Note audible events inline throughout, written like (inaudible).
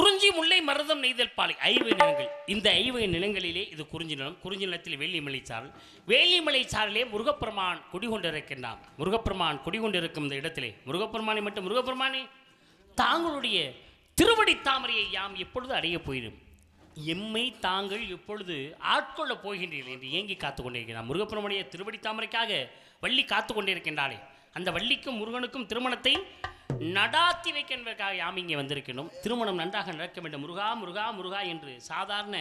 குறிஞ்சி முல்லை மருதம் நெய்தல் பாலை. ஐவகை நிலங்கள். இந்த ஐவகை நிலங்களிலே இது குறிஞ்சி நிலம். குறிஞ்சி நிலத்தில் வேலிமலை சாரல். வேலிமலை சாரலே முருகப்பெருமான் குடிகொண்டிருக்கின்றான் முருகப்பெருமான் குடிகொண்டிருக்கும் இந்த இடத்திலே. முருகப்பெருமானை மட்டும் முருகப்பெருமானே தாங்களுடைய திருவடி தாமரையை யாம் எப்பொழுது அடையப் போயிடும் எம்மை தாங்கள் எப்பொழுது ஆட்கொள்ளப் போகின்றீர்கள் என்று ஏங்கி காத்து கொண்டிருக்கிறான் முருகப்பெருமானுடைய திருவடி தாமரைக்காக வள்ளி காத்து கொண்டிருக்கின்றாளே. அந்த வள்ளிக்கும் முருகனுக்கும் திருமணத்தை நடாத்தி வைக்க என்பதற்காக யாம் இங்கே வந்திருக்கணும் திருமணம் நன்றாக நடக்க வேண்டும். முருகா முருகா முருகா என்று சாதாரண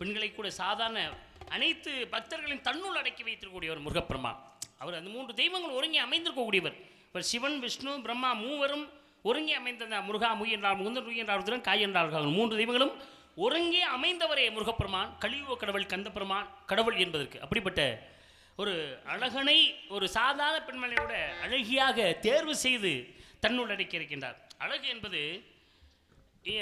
பெண்களை கூட சாதாரண அனைத்து பக்தர்களின் தன்னுள் அடக்கி வைத்திருக்கக்கூடியவர் முருகப்பெருமான். அவர் அந்த மூன்று தெய்வங்கள் ஒருங்கே அமைந்திருக்கக்கூடியவர். இவர் சிவன் விஷ்ணு பிரம்மா மூவரும் ஒருங்கே அமைந்த முருகா முய் என்றால் முகுந்தன் முய் என்றால் ருத்ரன் காய் என்றால் மூன்று தெய்வங்களும் ஒருங்கே அமைந்தவரே முருகப்பெருமான். கலியுக கடவுள் கந்தப்பெருமான் கடவுள் என்பதற்கு அப்படிப்பட்ட ஒரு அழகனை ஒரு சாதாரண பெண்மணியோட அழகியாக தேர்வு செய்து தன்னுள் அடக்கி இருக்கின்றார். அழகு என்பது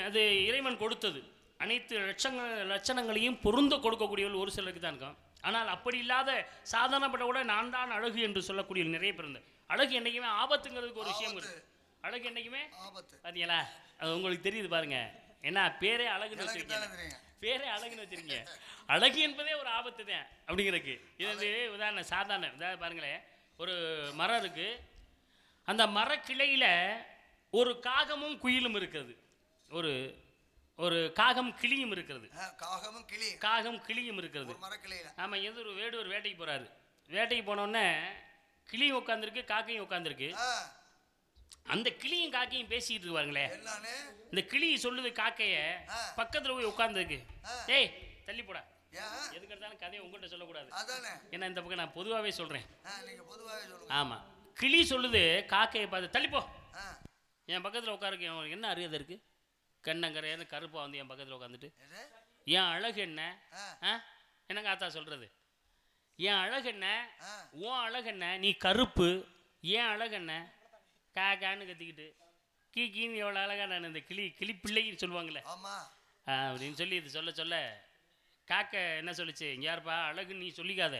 அது இறைவன் கொடுத்தது. அனைத்து லட்சங்கள் லட்சணங்களையும் பொருந்த கொடுக்கக்கூடியவர்கள் ஒரு சிலருக்கு தான் இருக்கும் ஆனால் அப்படி இல்லாத சாதாரணப்பட்டவோட நான் தான் அழகு என்று சொல்லக்கூடிய நிறைய பேர் உண்டு. அழகு என்னைக்குமே ஆபத்துங்கிறதுக்கு ஒரு விஷயம் இருக்கு. அழகு என்னைக்குமே? ஆபத்து. பார்த்தீங்களா அது உங்களுக்கு தெரியுது பாருங்க. என்ன பேரே அழகுன்னு எனக்கு வச்சிருக்கீங்க. பேரே அழகுன்னு வச்சிருக்கீங்க. அழகு என்பதே ஒரு ஆபத்து தான் அப்படிங்கிறதுக்கு. இது வந்து உதாரணம் சாதாரண உதாரணம் பாருங்களேன். ஒரு மரம் இருக்கு. அந்த மரக்கிளையில ஒரு காகமும் குயிலும் இருக்கிறது. ஒரு ஒரு காகம் கிளியும் இருக்கிறது. காகமும் கிளி காகம் கிளியும் இருக்கிறது. மரக்கிளையில. ஆமாம் எது ஒரு வேடு ஒரு வேட்டைக்கு போறாரு. வேட்டைக்கு போனோடனே கிளியும் உட்காந்துருக்கு காக்கையும் உட்காந்துருக்கு அந்த கிளியும் காக்கையும் பேசிட்டு இருக்கு பாருங்களேன் என்னன்னு இந்த கிளி சொல்லுது காக்கைய. பக்கத்துல போய் உட்கார்ந்துருக்கு. ஏய் தள்ளி போடா. எதுக்கு எடுத்தாலும் கதையை உங்கள்கிட்ட சொல்லக்கூடாது. ஏன்னா இந்த பக்கம் நான் பொதுவாகவே சொல்றேன். ஆ, நீங்க பொதுவாகவே சொல்லுங்க. ஆமா. கிளி சொல்லுது காக்கையை பார்த்து தள்ளி போ. ஆ, என் பக்கத்துல உட்காருக்கு என்ன அறியது இருக்கு? கண்ணங்கரையாந்து கருப்பா வந்து என் பக்கத்துல உட்காந்துட்டு? என் அழகு என்ன? ஆ, என்னங்க ஆத்தா சொல்றது? என் அழகு என்ன? உன் அழகு என்ன? நீ கருப்பு. ஏன் அழகு என்ன? கா கான்னு கத்திக்கிட்டு கீ கீன்னு எவ்வளோ அழகா நான் இந்த கிளி கிளி பிள்ளைன்னு சொல்லுவாங்களே அப்படின்னு சொல்லி இது சொல்ல சொல்ல காக்க என்ன சொல்லுச்சு? இங்க யாருப்பா? அழகு நீ சொல்லிக்காத.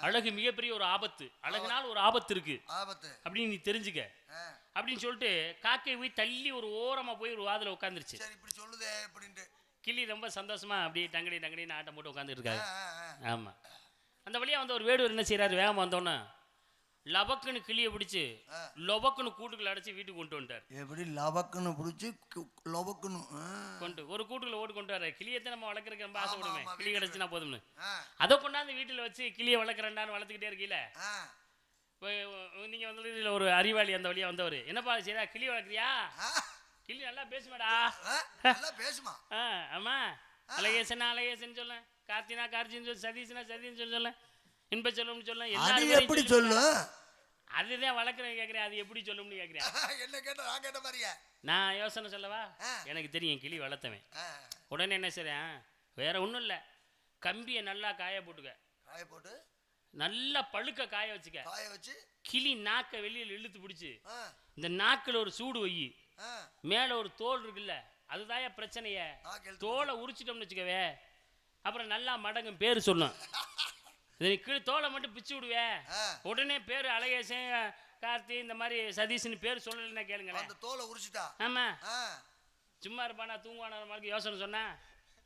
அழகு மிகப்பெரிய ஒரு ஆபத்து. அழகுனால ஒரு ஆபத்து இருக்கு. ஆபத்து. அப்படின்னு நீ தெரிஞ்சுக்க. அப்படின்னு சொல்லிட்டு காக்கை போய் தள்ளி ஒரு ஓரமா போய் ஒரு வாதில் உட்காந்துருச்சு இப்படி சொல்லுதே அப்படின்ட்டு. கிளி ரொம்ப சந்தோஷமா அப்படியே டங்கடி டங்கடின்னு ஆட்டம் போட்டு உட்காந்துட்டு இருக்காரு. ஆ. ஆமா. அந்த வழியா வந்து ஒரு வேடுவர் என்ன செய்றாரு? வேகமா வந்தோன்னே லபக்குன்னு கிளியை பிடிச்சு. லொபக்குன்னு கூட்டுக்குள்ள அடைச்சு வீட்டுக்கு கொண்டு வந்துட்டார். எப்படி லபக்குன்னு பிடிச்சி லொபக்குன்னு கொண்டு ஒரு கூட்டுக்குள்ள ஓட்டு கொண்டு வர கிளியத்தை நம்ம வளர்க்குறதுக்கு ரொம்ப ஆமா, கிளி. கிடச்சுனா போதும்னு. அதை கொண்டாந்து வீட்டில் வச்சு கிளியை வளர்க்குறேன்டான்னு வளர்த்துக்கிட்டே இருக்கீல? நீங்கள் வந்து இதில் ஒரு அறிவாளி அந்த வழியாக வந்தவர். என்னப்பா சரியா? கிளி வளர்க்குறியா? கிளி நல்லா பேசுமாடா. நல்லா பேசுமா? ஆ ஆமா அழகேசனா அழகேசன் சொல்ல. கார்த்தினா கார்த்தின்னு சொல்லு சதீஷ்னா சதீன்னு சொல்லி. இன்ப சொல்லணும்னு சொல்ல. எல்லா அது பேரையும் எப்படி சொல்லு. அதுதான் வளர்க்குறேன் கேட்குறேன் அது எப்படி சொல்லும்னு கேட்குறேன் என்ன கேட்ட நான் கேட்ட மாதிரியா? நான் யோசனை சொல்லவா. எனக்கு தெரியும் கிளி வளர்த்தவன். உடனே என்ன செய்றேன்? வேற ஒன்றும் இல்லை. கம்பியை நல்லா காய போட்டுக்க. காய போட்டு? நல்லா பழுக்க காய வச்சுக்க. காய வச்சு? கிளி நாக்கை வெளியில் இழுத்து பிடிச்சி. இந்த நாக்கில் ஒரு சூடு வை. மேலே ஒரு தோல் இருக்குல்ல அதுதான் பிரச்சனைய. தோலை உரிச்சிட்டோம்னு வச்சுக்கவே. அப்புறம் நல்லா மடங்கும் பேர் சொல்லும். (laughs) இது கீழே தோலை மட்டும் பிச்சு விடுவே. ஆ, உடனே பேர் அழகேசன் கார்த்தி இந்த மாதிரி சதீஷ்னு பேர் சொல்லலைன்னா கேளுங்களேன். அந்த தோலை உரிச்சிட்டா? ஆமா. ஆ, சும்மா இருப்பானா தூங்குவானா மாதிரி யோசனை சொன்னா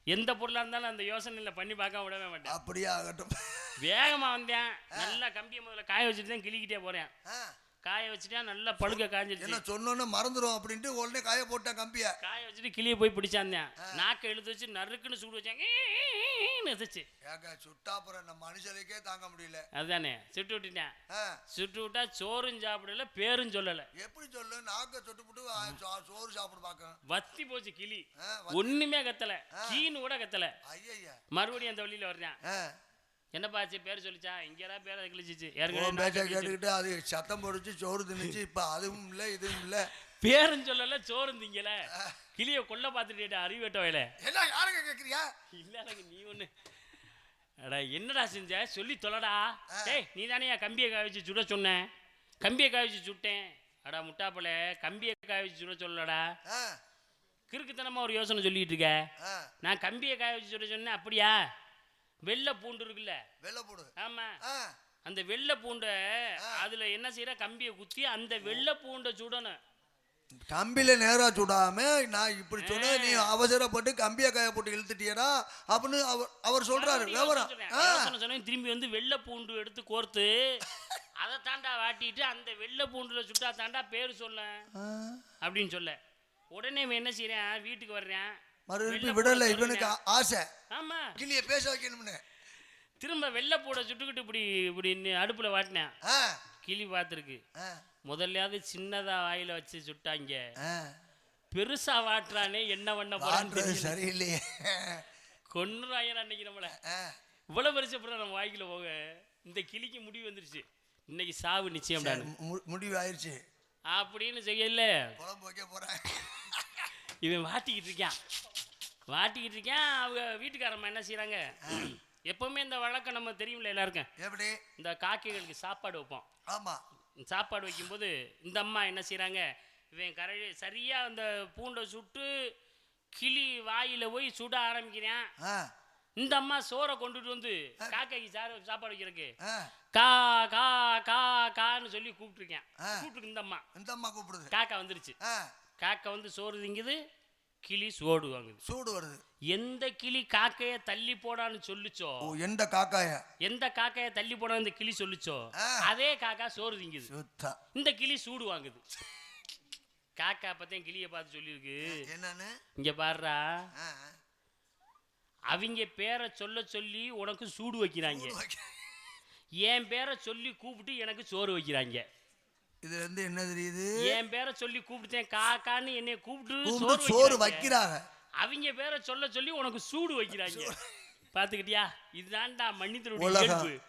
எந்த பொருளாக இருந்தாலும் அந்த யோசனையில் பண்ணி பார்க்க விடவே மாட்டேன். அப்படியே ஆகட்டும் வேகமா வந்தேன். நல்லா கம்பியை முதல்ல காய வச்சுட்டு தான் கிளிக்கிட்டே போறேன். ஆ, காய வச்சுட்டேன் நல்லா பழுக்க காஞ்சிருச்சு. என்ன சொன்னோன்னு மறந்துடும் அப்படின்ட்டு உடனே காய போட்டேன் கம்பிய. காய வச்சுட்டு கிளியை போய் பிடிச்சாந்தேன் நாக்கை இழுத்து வச்சு நறுக்குன்னு சூடு வச்சாங்க. நெசிச்சு ஏங்க சுட்டாப்புறம் நம்ம மனுஷனுக்கே தாங்க முடியல. அதுதானே சுட்டு விட்டுட்டேன். சுட்டு விட்டா சோறும் சாப்பிடல பேரும் சொல்லலை. எப்படி சொல்லு? நாக்க சொட்டு புட்டு சோறு சாப்பிடு பார்க்க வத்தி போச்சு கிளி. ஒண்ணுமே கத்தல. கீன்னு கூட கத்தல. ஐயா மறுபடியும் அந்த வழியில வர்றேன். என்னப்பா ஆச்சு? பேர் சொல்லிச்சா? இங்கடா பேரை கிழிச்சிச்சு. ஏற்கனவே பேச்ச. கேட்டுக்கிட்டு அது சத்தம் போடுச்சு சோறு தின்னுச்சு. இப்ப அதுவும் இல்ல இதுவும் இல்ல. பேரும் சொல்லல சோறும் திங்கல. கிளிய கொல்ல பார்த்துட்டு அறிவேட்ட வயல. என்ன யாருங்க கேக்குறியா இல்ல எனக்கு நீ ஒண்ணு. அடா என்னடா செஞ்ச? சொல்லி தொலைடா. டேய் நீ தானே கம்பியை காய வச்சு சுட சொன்ன? கம்பியை காய வச்சு சுட்டேன். அடா முட்டாப்பல கம்பியை காய வச்சு சுட சொல்லடா ஆ, கிறுக்குத்தனமா ஒரு யோசனை சொல்லிட்டு இருக்க. நான் கம்பியை காய வச்சு சுட சொன்னேன் அப்படியா? வெள்ளை பூண்டு இருக்குல்ல? வெள்ளை போடு ஆமா. அந்த வெள்ளை பூண்டை அதுல என்ன செய்யற கம்பியை குத்தி அந்த வெள்ளை பூண்டை சுடணும். கம்பியில நேரா சுடாம நான் இப்படி சொன்னது நீ அவசரப்பட்டு கம்பியை கைய போட்டு இழுத்துட்டியடா அப்படின்னு அவர் அவர் சொல்றாரு விவரம். திரும்பி வந்து வெள்ளை பூண்டு எடுத்து கோர்த்து (laughs) அதை தாண்டா வாட்டிட்டு அந்த வெள்ளை பூண்டுல சுட்டா தாண்டா பேர் சொல்ல. அப்படின்னு சொல்ல. உடனே என்ன செய்றேன்? வீட்டுக்கு வர்றேன். மறுபடியும் விடல பூண்டை இவனுக்கு ஆசை. கிளிய பேச வைக்கணும்னு. திரும்ப வெள்ளை பூடை சுட்டுக்கிட்டு இப்படி இப்படி அடுப்புல வாட்டினேன். கிளி பார்த்துருக்கு. முதல்லையாவது சின்னதா வாயில வச்சு சுட்டாங்க. பெருசா வாட்டுறானே என்ன பண்ண தெரியல. சரியில்லையே. கொன்னுறாங்க அன்னைக்கு நம்மள. இவ்வளவு பெருசு அப்புறம் நம்ம வாய்க்குள்ள போக இந்த கிளிக்கு முடிவு வந்துருச்சு. இன்னைக்கு சாவு நிச்சயம் முடிவு ஆயிடுச்சு அப்படின்னு செய்யல. குழம்பு வைக்க போறேன். இவன் வாட்டிக்கிட்டு இருக்கான். வாட்டிக்கிட்டு இருக்கான். அவங்க வீட்டுக்காரம்மா என்ன செய்றாங்க? எப்பவுமே இந்த வழக்கம் நம்ம தெரியும்ல எல்லாருக்கும். எப்படி? இந்த காக்கைகளுக்கு சாப்பாடு வைப்போம். ஆமா. சாப்பாடு வைக்கும்போது இந்த அம்மா என்ன செய்றாங்க? இவன் கரை சரியா அந்த பூண்டை சுட்டு கிளி வாயில போய் சுட ஆரம்பிக்கிறான். இந்த அம்மா சோறை கொண்டுட்டு வந்து காக்கைக்கு சாறு சாப்பாடு வைக்கிறதுக்கு ஆ, கா கா கா கான்னு சொல்லி கூப்பிட்டுருக்கேன். ஆ. கூப்பிட்டு இந்த அம்மா. இந்த அம்மா கூப்பிடுது. காக்கா வந்துருச்சு. காக்கா வந்து சோறு திங்குது. கிளி சோடு வாங்குது. சூடு வருது. எந்த கிளி காக்கைய தள்ளி போடான்னு சொல்லுச்சோ? ஓ எந்த காக்காய? எந்த காக்கைய தள்ளி போடான்னு இந்த கிளி சொல்லுச்சோ? ஆ. அதே காக்கா சோறு திங்குது. சுத்தா. இந்த கிளி சூடு வாங்குது. காக்கா பத்தையும் கிளியை பார்த்து சொல்லியிருக்கு. என்னன்னு? இங்க பாருடா. ஆ, அவங்க பேரை சொல்ல சொல்லி உனக்கு சூடு வைக்கிறாங்க. என் பேரை சொல்லி கூப்பிட்டு எனக்கு சோறு வைக்கிறாங்க. இதுல இருந்து என்ன தெரியுது? என் பேரை சொல்லி கூப்பிட்டேன் காக்கான்னு என்னை கூப்பிட்டு சோறு வைக்கிறாங்க. அவங்க பேரை சொல்ல சொல்லி உனக்கு சூடு வைக்கிறாங்க. பாத்துக்கிட்டியா? இதுதான்டா மன்னித்தனுடைய.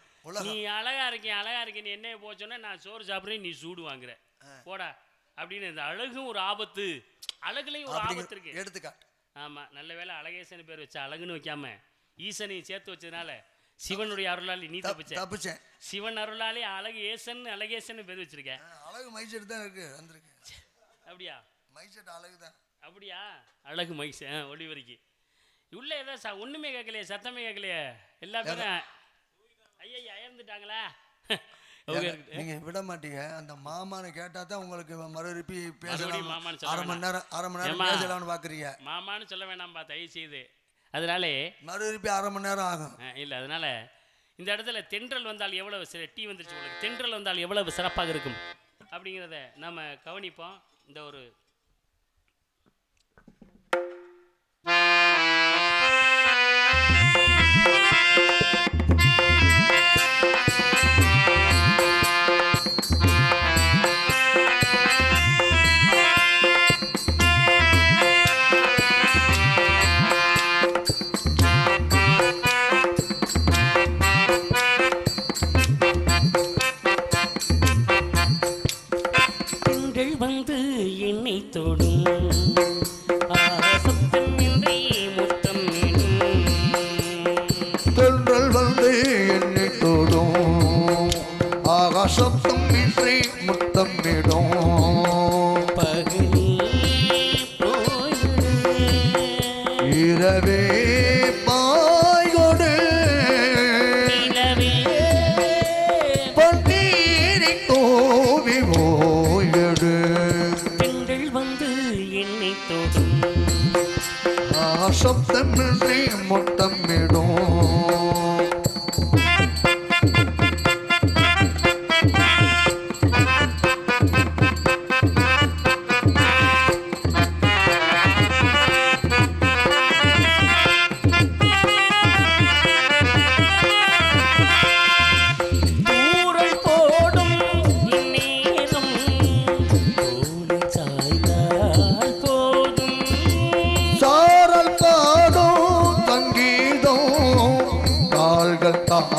நீ அழகா இருக்கேன் அழகா இருக்கேன் என்ன போச்சோன்னா நான் சோறு சாப்பிட்றேன் நீ சூடு வாங்குற. போடா. அப்படின்னு இந்த அழகும் ஒரு ஆபத்து. அழகுலையும் ஒரு ஆபத்து இருக்கு. எடுத்துக்காட்டு. ஆமா நல்ல வேளை அழகேசன் பேர் வச்ச அழகுன்னு வைக்காம ஈசனையும் சேர்த்து வச்சதுனால சிவனுடைய அருளால் நீ தப்- தப்பிச்ச. தப்பிச்சேன். சிவன் அருளாலே அழகு ஏசன் அழகேசன் பேர் வச்சிருக்க. ஆ, அழகு மைசெட் தான் இருக்கு வந்திருக்கு. அப்படியா? மைசெட் அழகு தான். அப்படியா? அழகு ஆ ஒளிவரிக்கு உள்ள ஏதோ ச ஒண்ணுமே கேட்கலையே சத்தமே கேட்கலையே. எல்லா பேரும் ஐயா அயர்ந்துட்டாங்களா. நீங்க விட மாட்டீங்க. அந்த மாமான்னு கேட்டா தான் உங்களுக்கு மறுபடி சொல்ல அரை மணி நேரம் அரை மணி நேரம்? பேசலாம்னு பாக்குறீங்க. மாமான்னு சொல்ல வேணாம்பா தயவு செய்து அதனாலே மறுபடி அரை மணி நேரம் ஆகும். இல்ல அதனால இந்த இடத்துல தென்றல் வந்தால் எவ்வளவு சிற டீ வந்துருச்சு உங்களுக்கு. தென்றல் வந்தால் எவ்வளவு சிறப்பாக இருக்கும்? அப்படிங்கிறத நம்ம கவனிப்போம். இந்த ஒரு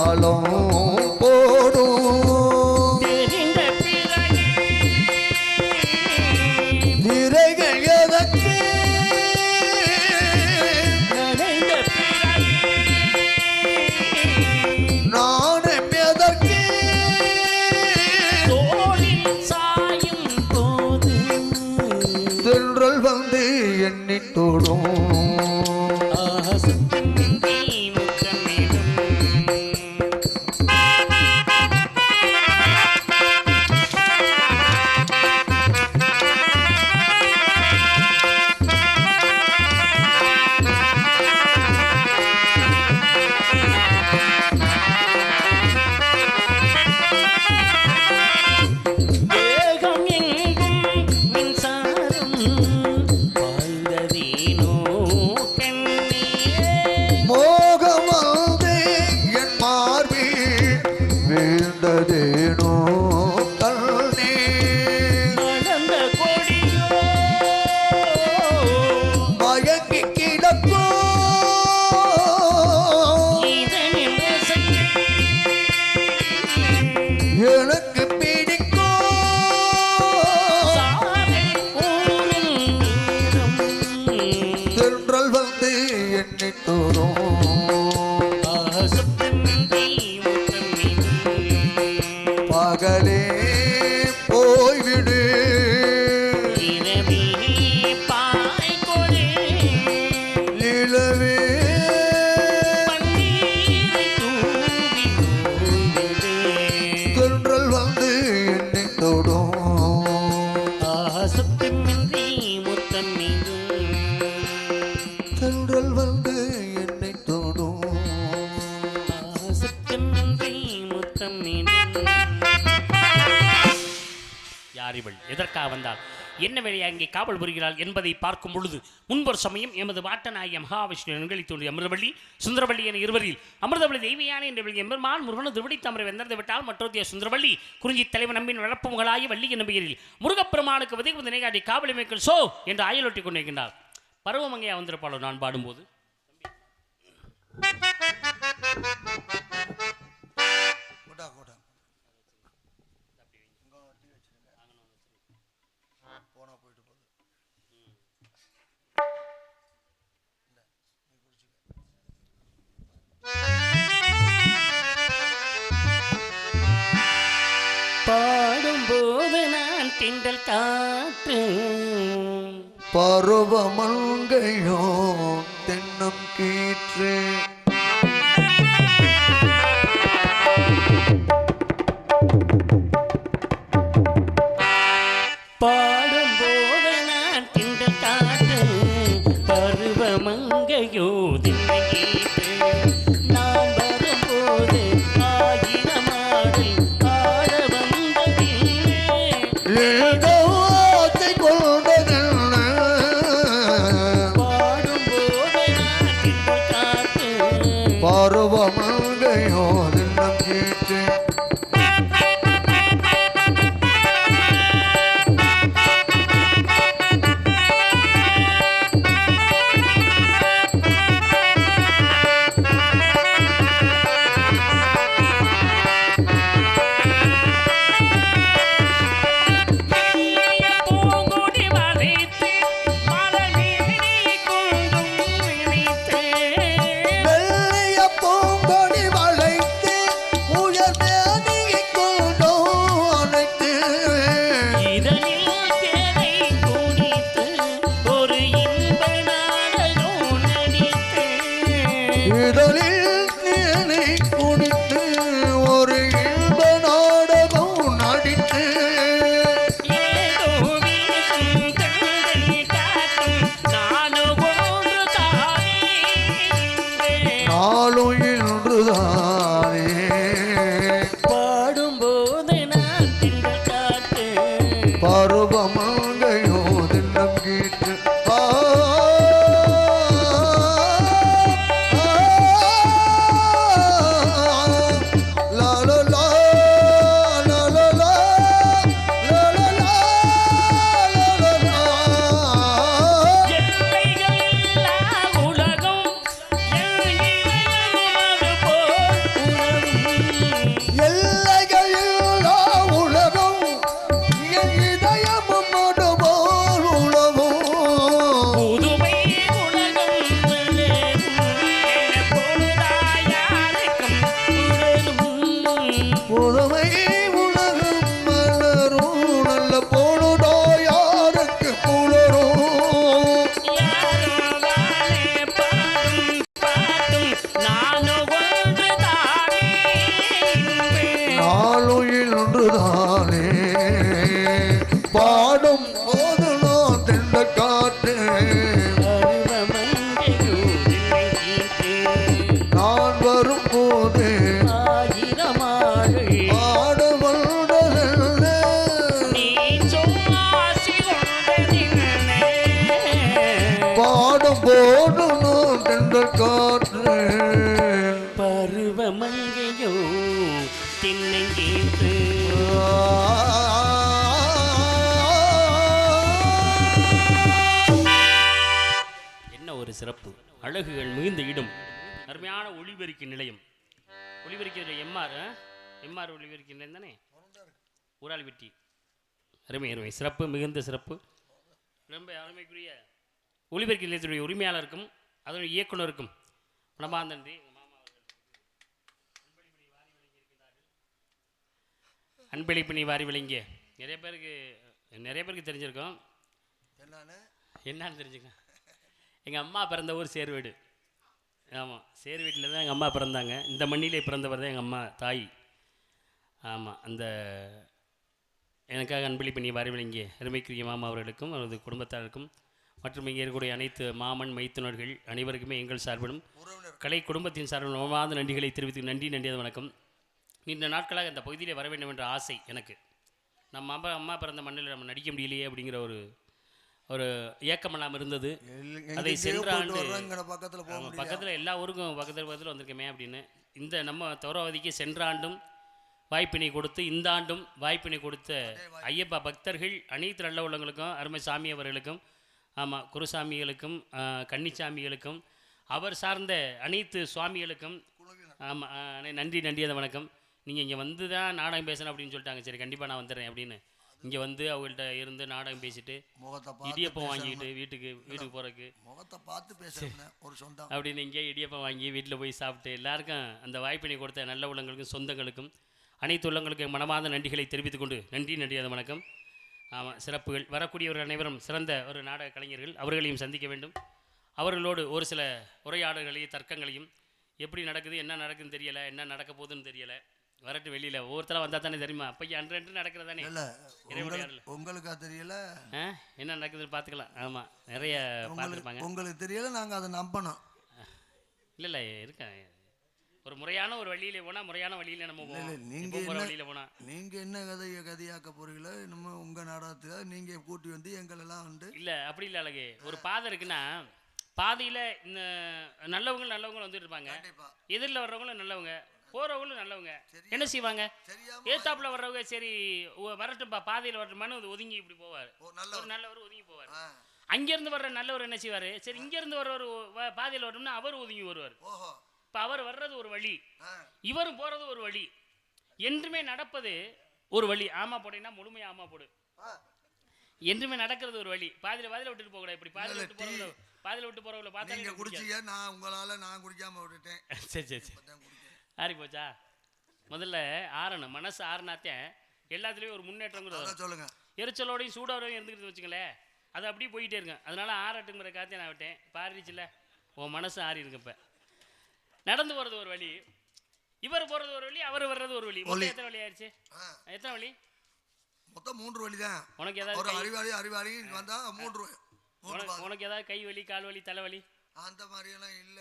আলম முத்தமிடும். தென்றல் வந்து என்னை தொடும் ஆசத்தமின்றி முத்தமிடும். யார் இவள் எதற்காக வந்தாள் என்ன வேலையாக அங்கே காவல் புரிகிறாள் என்பதை பார்க்கும் பொழுது முன்பொரு சமயம் எமது வாட்டநாயக மகாவிஷ்ணு நிகழ்த்தி தோன்றிய அமிர்தவள்ளி சுந்தரவள்ளி என இருவரில் அமிர்தவள்ளி தெய்வயான என்ற எம்பெருமான் முருகன் திருவடி தமரை வெந்தர்ந்து விட்டால் மற்றொருத்திய சுந்தரவள்ளி குறிஞ்சி தலைவன் நம்பின் வளர்ப்பு வள்ளி என்ற பெயரில் முருகப்பெருமானுக்கு விதை வந்து நினைகாட்டி காவல் அமைக்கல் சோ என்று ஆயலொட்டி கொண்டிருக்கின்றார். பருவமங்கையா வந்திருப்பாளோ நான் பாடும்போது? கொடா. பருவமங்கையோ தென்னம் கீற்று. பாடும்போது நான் திண்டல் காற்று பருவமங்கையோ திண்டை போடணும் போது நான் காற்று. பருவமங்கையோ என்ன ஒரு சிறப்பு. அழகுகள் மிகுந்த இடம். அருமையான ஒளிபெருக்கி நிலையம். ஒளிபெருக்கிற எம்ஆர் எம்ஆர் ஒளிபெருக்கி நிலையம் தானே? ஊரால் வெட்டி. அருமை அருமை. சிறப்பு மிகுந்த சிறப்பு. ரொம்ப அருமைக்குரிய ஒளிபெருக்கி நிலையத்துடைய உரிமையாளருக்கும் அதனுடைய இயக்குனருக்கும் மனமார்ந்த அன்பளிப்பு நீ வாரி விளங்கிய நிறைய பேருக்கு நிறைய பேருக்கு தெரிஞ்சிருக்கும். என்னன்னு? என்னன்னு எங்கள் அம்மா பிறந்த ஊர் சேர்வீடு. ஆமாம் சேர்வீட்டில் தான் எங்கள் அம்மா பிறந்தாங்க. இந்த மண்ணிலே பிறந்தவர் தான் எங்கள் அம்மா தாய். ஆமாம் அந்த எனக்காக அன்பளிப்பு நீ வாரி விளங்கிய அருமைக்குரிய மாமா அவர்களுக்கும் அவரது குடும்பத்தாருக்கும் மற்றும் இங்கே இருக்கக்கூடிய அனைத்து மாமன் மைத்துனர்கள் அனைவருக்குமே எங்கள் சார்பிலும் கலை குடும்பத்தின் சார்பில் மனமார்ந்த நன்றிகளை தெரிவித்து நன்றி நன்றியது வணக்கம். நீண்ட நாட்களாக இந்த பகுதியிலே வர வேண்டும் என்ற ஆசை எனக்கு. நம்ம அம்மா அம்மா பிறந்த மண்ணில் நம்ம நடிக்க முடியலையே அப்படிங்கிற ஒரு ஒரு ஏக்கமெல்லாம் இருந்தது. அதை சென்ற ஆண்டு பக்கத்தில் எல்லா ஊருக்கும் பக்கத்தில் பக்கத்தில் வந்திருக்கமே அப்படின்னு. இந்த நம்ம தௌரவதிக்கு சென்ற ஆண்டும் வாய்ப்பினை கொடுத்து இந்த ஆண்டும் வாய்ப்பினை கொடுத்த ஐயப்பா பக்தர்கள் அனைத்து நல்ல உள்ளவங்களுக்கும் அருமை சாமி அவர்களுக்கும் ஆமாம் குருசாமிகளுக்கும் கன்னிச்சாமிகளுக்கும் அவர் சார்ந்த அனைத்து சுவாமிகளுக்கும் ஆமாம் நன்றி நன்றி அந்த வணக்கம். நீங்கள் இங்கே வந்து தான் நாடகம் பேசணும் அப்படின்னு சொல்லிட்டாங்க. சரி கண்டிப்பாக நான் வந்துடுறேன் அப்படின்னு. இங்கே வந்து அவங்கள்ட்ட இருந்து நாடகம் பேசிட்டு இடியப்பம் வாங்கிட்டு வீட்டுக்கு வீட்டுக்கு போகிறதுக்கு முகத்தை பார்த்து பேசுறேன் ஒரு சொந்தம். அப்படின்னு இங்கே இடியப்பம் வாங்கி வீட்டில் போய் சாப்பிட்டு எல்லாருக்கும் அந்த வாய்ப்பினை கொடுத்த நல்ல உள்ளங்களுக்கும் சொந்தங்களுக்கும் அனைத்து உள்ளங்களுக்கும் மனமார்ந்த நன்றிகளை தெரிவித்துக் கொண்டு நன்றி நன்றி அது வணக்கம். ஆமாம் சிறப்புகள். வரக்கூடியவர்கள் அனைவரும் சிறந்த ஒரு நாடக கலைஞர்கள். அவர்களையும் சந்திக்க வேண்டும். அவர்களோடு ஒரு சில உரையாடல்களையும் தர்க்கங்களையும் எப்படி நடக்குது என்ன நடக்குதுன்னு தெரியலை என்ன நடக்க போகுதுன்னு தெரியலை. வரட்டு வெளியில். ஒவ்வொருத்தராக வந்தால் தானே தெரியுமா? அப்போ அன்று அன்று நடக்கிறதானே இல்ல உங்களுக்கு தெரியல? என்ன நடக்குதுன்னு பார்த்துக்கலாம். ஆமாம் நிறைய பார்த்துருப்பாங்க. உங்களுக்கு உங்களுக்கு தெரியல நாங்க அதை நம்பணும். இல்லை இல்லை இருக்கேன் ஒரு முறையான ஒரு வழியில போனால் முறையான வழியில நம்ம போவோம். நீங்க வழியில போனால் நீங்க என்ன கதையை கதையாக்க போறீங்களோ நம்ம உங்க நாடகத்துல நீங்க கூட்டி வந்து எங்களெல்லாம் வந்து இல்லை அப்படி இல்லை அழகு. ஒரு பாதை இருக்குன்னா பாதையில் இந்த நல்லவங்க நல்லவங்க வந்துட்டு இருப்பாங்க. எதிரில் வர்றவங்களும் நல்லவங்க போகிறவங்களும் நல்லவங்க. என்ன செய்வாங்க? ஏத்தாப்புல வர்றவங்க சரி வரட்டும்பா பாதையில் வரட்டுமான்னு ஒதுங்கி இப்படி போவார். ஒரு நல்லவர் ஒதுங்கி போவார். அங்கேருந்து வர்ற நல்லவர் என்ன செய்வார்? சரி இங்கேருந்து வர்றவர் பாதையில் வரணும்னா அவர் ஒதுங்கி வருவார். இப்போ அவர் வர்றது ஒரு வழி. இவரும் போகிறது ஒரு வழி. என்றுமே நடப்பது ஒரு வழி. ஆமா போட்டீங்கன்னா முழுமையா ஆமா போடு. என்றுமே நடக்கிறது ஒரு வழி. பாதியில பாதியில விட்டுட்டு போகக்கூடாது. இப்படி பாதியில விட்டு போறவங்கள பாதியில விட்டு போறவங்கள பார்த்தா நீங்க. குடிச்சீங்க நான் உங்களால நான் குடிக்காம விட்டுட்டேன். (laughs) சரி சரி சரி. ஆறி போச்சா? முதல்ல ஆறணும். மனசு ஆறுனாத்தேன் எல்லாத்துலேயும் ஒரு முன்னேற்றங்கிறது அதான் சொல்லுங்க. எரிச்சலோடையும் சூடோடையும் இருந்துக்கிட்டு வச்சுங்களேன் அது அப்படியே போயிட்டே இருக்கும். அதனால ஆறட்டுங்கிற காத்தே நான் விட்டேன். பாரிச்சுல உன் மனசு ஆறி இருக்கு இப்போ நடந்து போகிறது ஒரு வழி. இவர் போகிறது ஒரு வழி அவர் வர்றது ஒரு வழி. மொத்தம் எத்தனை வழி ஆயிடுச்சு? எத்தனை வழி? மொத்தம் மூன்று வழி தான் உனக்கு ஏதாவது ஒரு அறிவாளி அறிவாளி வந்தா மூன்று உனக்கு ஏதாவது கை வலி கால் வலி தலைவலி அந்த மாதிரியெல்லாம் இல்ல.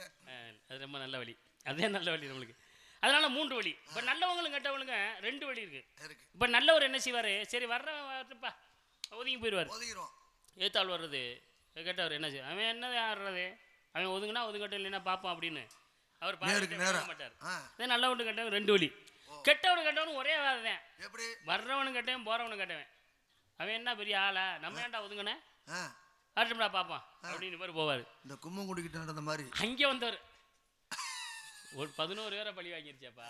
அது ரொம்ப நல்ல வழி. அதே நல்ல வழி நம்மளுக்கு. அதனால மூன்று வழி. இப்போ நல்லவங்களும் கெட்டவங்களுங்க ரெண்டு வழி இருக்கு. இப்போ நல்லவர் என்ன செய்வார்? சரி வர்றவன் வரட்டுப்பா ஒதுங்கி போயிடுவார். ஒதுக்கிறோம் ஏத்தாள் வர்றது கெட்டவர் என்ன செய்ய அவன் என்ன ஆடுறது? அவன் ஒதுங்கினா ஒதுங்கட்டும் இல்லைன்னா பார்ப்பான் அப்படின்னு. அவர் நேருக்கு பார்த்துட்டே நேரா. போக மாட்டார். அதே நல்லவனு கெட்டவன் ரெண்டு வழி கெட்டவனு கெட்டவனும் ஒரே வாதை தான் எப்படி? வர்றவனும் கெட்டவன் போறவனும் கெட்டவன். அவன் என்ன பெரிய ஆளா? நம்ம ஏன்டா ஒதுங்கினேன் ஆ, வரட்டும்டா பார்ப்பான். அப்படின்னு இவர் போவார். இந்த கும்மம் குடிக்கிட்டு நடந்த மாதிரி. அங்கே வந்தவர். ஒரு பதினோரு பேரை பழி வாங்கிருச்சாப்பா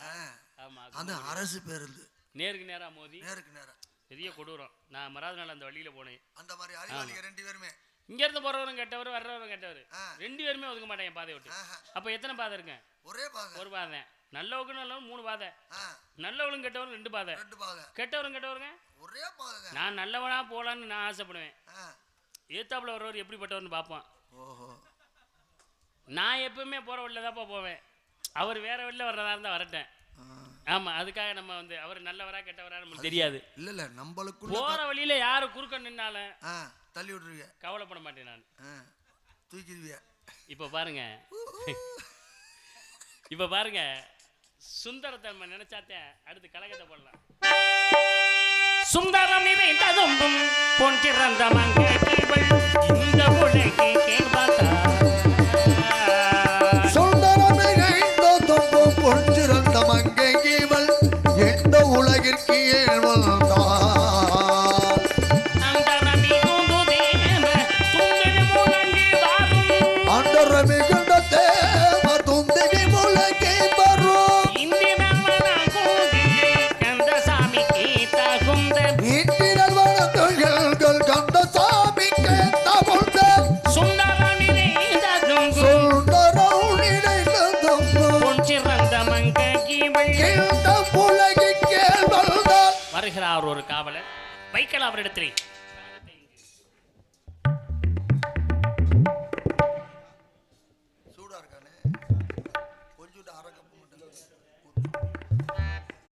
ஆமா அந்த அரசு பேருந்து. நேருக்கு நேரா மோதி. நேருக்கு நேரம் பெரிய கொடூரம். நான் மறாத நாள் அந்த வழியில போனேன். அந்த மாதிரி ரெண்டு பேருமே. இங்க இருந்து போறவரும் கெட்டவர் வர்றவரும் கெட்டவர். ரெண்டு பேருமே ஒதுக்க மாட்டேன் பாதையை விட்டு. அப்ப எத்தனை பாதை இருக்கேன் ஒரே பாதை. ஒரு பாதை. நல்லவங்க நல்லவங்க மூணு பாதை. நல்லவளும் கெட்டவரும் ரெண்டு பாதை. ரெண்டு பாதை. கெட்டவரும் கெட்டவருங்க? ஒரே பாதை தான் நான் நல்லவனா போலான்னு நான் ஆசைப்படுவேன். ஏத்தாப்புல வர்றவர் எப்படிப்பட்டவர்னு பார்ப்பான் ஓஹோ. நான் எப்பவுமே போற வழியில தான்ப்பா போவேன். அவர் வேற வழியில வர்றதா இருந்தா வரட்டேன். ஆ. ஆமா அதுக்காக நம்ம வந்து அவர் நல்லவரா கெட்டவரா நமக்கு தெரியாது. இல்ல இல்ல நம்மளுக்குள்ள போற வழியில யாரு குறுக்க நின்னாலும் தள்ளி விட்டுருவீங்க கவலைப்பட மாட்டேன் நான். ஆ தூக்கிடுவீங்க இப்போ பாருங்க. இப்போ பாருங்க. சுந்தரத்தை நம்ம நினைச்சாத்தே அடுத்து கலகத்தை போடலாம். சுந்தரம் நிறைந்ததும்பும் பொன்றிறந்த மங்கைகள் இந்த உலகை சுந்தரமே கைந்த தொங்கும் பொன்றிறந்த மங்கை இவள் எந்த உலகிற்கு ஏழ்வள் அவரிடத்திலே.